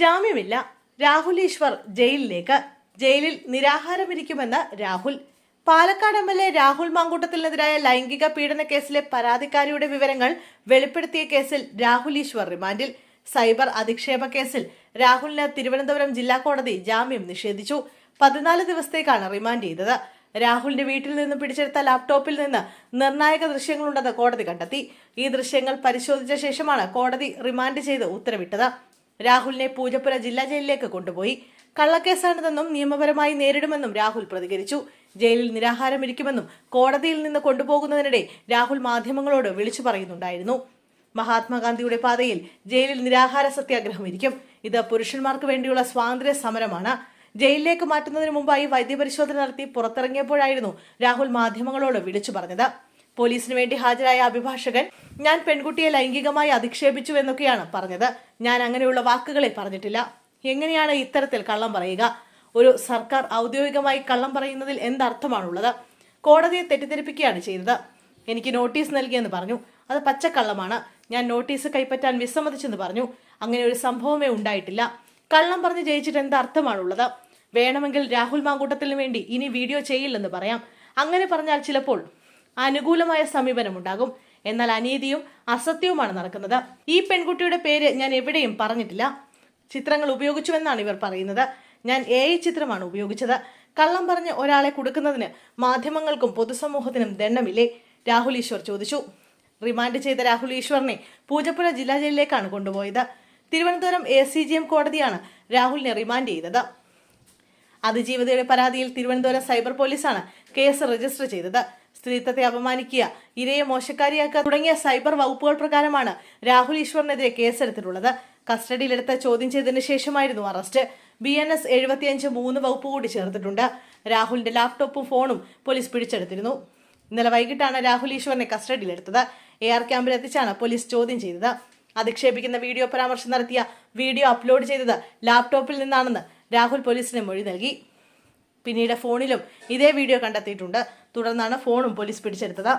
ജാമ്യമില്ല. രാഹുൽ ഈശ്വർ ജയിലിലേക്ക്. ജയിലിൽ നിരാഹാരമിരിക്കുമെന്ന് Rahul. Palakkad M L A Rahul മാങ്കൂട്ടത്തിനെതിരായ ലൈംഗിക പീഡന കേസിലെ പരാതിക്കാരിയുടെ വിവരങ്ങൾ വെളിപ്പെടുത്തിയ കേസിൽ രാഹുൽ ഈശ്വർ റിമാൻഡിൽ. സൈബർ അധിക്ഷേപ കേസിൽ രാഹുലിന് തിരുവനന്തപുരം ജില്ലാ കോടതി ജാമ്യം നിഷേധിച്ചു. പതിനാല് ദിവസത്തേക്കാണ് റിമാൻഡ് ചെയ്തത്. രാഹുലിന്റെ വീട്ടിൽ നിന്ന് പിടിച്ചെടുത്ത ലാപ്ടോപ്പിൽ നിന്ന് നിർണായക ദൃശ്യങ്ങളുണ്ടെന്ന് കോടതി കണ്ടെത്തി. ഈ ദൃശ്യങ്ങൾ പരിശോധിച്ച ശേഷമാണ് കോടതി റിമാൻഡ് ചെയ്ത് ഉത്തരവിട്ടത്. രാഹുലിനെ പൂജപ്പുര ജില്ലാ ജയിലിലേക്ക് കൊണ്ടുപോയി. കള്ളക്കേസാണിതെന്നും നിയമപരമായി നേരിടുമെന്നും രാഹുൽ പ്രതികരിച്ചു. ജയിലിൽ നിരാഹാരമിരിക്കുമെന്നും കോടതിയിൽ നിന്ന് കൊണ്ടുപോകുന്നതിനിടെ രാഹുൽ മാധ്യമങ്ങളോട് വിളിച്ചു പറയുന്നുണ്ടായിരുന്നു. മഹാത്മാഗാന്ധിയുടെ പാതയിൽ ജയിലിൽ നിരാഹാര സത്യാഗ്രഹം ഇരിക്കും ഇത് പുരുഷന്മാർക്ക് വേണ്ടിയുള്ള സ്വാതന്ത്ര്യ സമരമാണ്. ജയിലിലേക്ക് മാറ്റുന്നതിന് മുമ്പായി വൈദ്യപരിശോധന നടത്തി പുറത്തിറങ്ങിയപ്പോഴായിരുന്നു രാഹുൽ മാധ്യമങ്ങളോട് വിളിച്ചു പറഞ്ഞത്. പോലീസിന് വേണ്ടി ഹാജരായ അഭിഭാഷകൻ ഞാൻ പെൺകുട്ടിയെ ലൈംഗികമായി അധിക്ഷേപിച്ചു എന്നൊക്കെയാണ് പറഞ്ഞത്. ഞാൻ അങ്ങനെയുള്ള വാക്കുകളെ പറഞ്ഞിട്ടില്ല. എങ്ങനെയാണ് ഇത്തരത്തിൽ കള്ളം പറയുക? ഒരു സർക്കാർ ഔദ്യോഗികമായി കള്ളം പറയുന്നതിൽ എന്തർത്ഥമാണുള്ളത്? കോടതിയെ തെറ്റിദ്ധരിപ്പിക്കുകയാണ് ചെയ്തത്. എനിക്ക് നോട്ടീസ് നൽകിയെന്ന് പറഞ്ഞു. അത് പച്ചക്കള്ളമാണ്. ഞാൻ നോട്ടീസ് കൈപ്പറ്റാൻ വിസമ്മതിച്ചെന്ന് പറഞ്ഞു. അങ്ങനെ ഒരു സംഭവമേ ഉണ്ടായിട്ടില്ല. കള്ളം പറഞ്ഞ് ജയിച്ചിട്ട് എന്ത് അർത്ഥമാണുള്ളത്? വേണമെങ്കിൽ രാഹുൽ മാങ്കൂട്ടത്തിന് വേണ്ടി ഇനി വീഡിയോ ചെയ്യില്ലെന്ന് പറയാം. അങ്ങനെ പറഞ്ഞാൽ ചിലപ്പോൾ അനുകൂലമായ സമീപനമുണ്ടാകും. എന്നാൽ അനീതിയും അസത്യവുമാണ് നടക്കുന്നത്. ഈ പെൺകുട്ടിയുടെ പേര് ഞാൻ എവിടെയും പറഞ്ഞിട്ടില്ല. ചിത്രങ്ങൾ ഉപയോഗിച്ചുവെന്നാണ് ഇവർ പറയുന്നത്. ഞാൻ എ ചിത്രമാണ് ഉപയോഗിച്ചത്. കള്ളം പറഞ്ഞ് ഒരാളെ കൊടുക്കുന്നതിന് മാധ്യമങ്ങൾക്കും പൊതുസമൂഹത്തിനും ദണ്ഡമില്ലേ? രാഹുൽ ഈശ്വർ ചോദിച്ചു. റിമാൻഡ് ചെയ്ത രാഹുൽ ഈശ്വറിനെ പൂജപ്പുര ജില്ലാ ജയിലിലേക്കാണ് കൊണ്ടുപോയത്. Thiruvananthapuram A C J M കോടതിയാണ് രാഹുലിനെ റിമാൻഡ് ചെയ്തത്. അതിജീവിതയുടെ പരാതിയിൽ തിരുവനന്തപുരം സൈബർ പോലീസാണ് കേസ് രജിസ്റ്റർ ചെയ്തത്. സ്ത്രീത്വത്തെ അപമാനിക്കുക ഇരയെ മോശക്കാരിയാക്കുക തുടങ്ങിയ സൈബർ വകുപ്പുകൾ പ്രകാരമാണ് രാഹുൽ ഈശ്വറിനെതിരെ കേസെടുത്തിട്ടുള്ളത്. കസ്റ്റഡിയിലെടുത്ത ചോദ്യം ചെയ്തതിനു ശേഷമായിരുന്നു അറസ്റ്റ്. ബി എൻ എസ് എഴുപത്തിയഞ്ച് മൂന്ന് വകുപ്പ് കൂടി ചേർത്തിട്ടുണ്ട്. രാഹുലിന്റെ ലാപ്ടോപ്പും ഫോണും പോലീസ് പിടിച്ചെടുത്തിരുന്നു. ഇന്നലെ വൈകിട്ടാണ് രാഹുൽ ഈശ്വറിനെ കസ്റ്റഡിയിലെടുത്തത്. എ ആർ ക്യാമ്പിലെത്തിച്ചാണ് പോലീസ് ചോദ്യം ചെയ്തത്. അധിക്ഷേപിക്കുന്ന വീഡിയോ പരാമർശം നടത്തിയ വീഡിയോ അപ്ലോഡ് ചെയ്തത് ലാപ്ടോപ്പിൽ നിന്നാണെന്ന് രാഹുൽ പോലീസിന് മൊഴി നൽകി. പിന്നീട് ഫോണിലും ഇതേ വീഡിയോ കണ്ടെത്തിയിട്ടുണ്ട്. തുടർന്നാണ് ഫോണും പോലീസ് പിടിച്ചെടുത്തത്.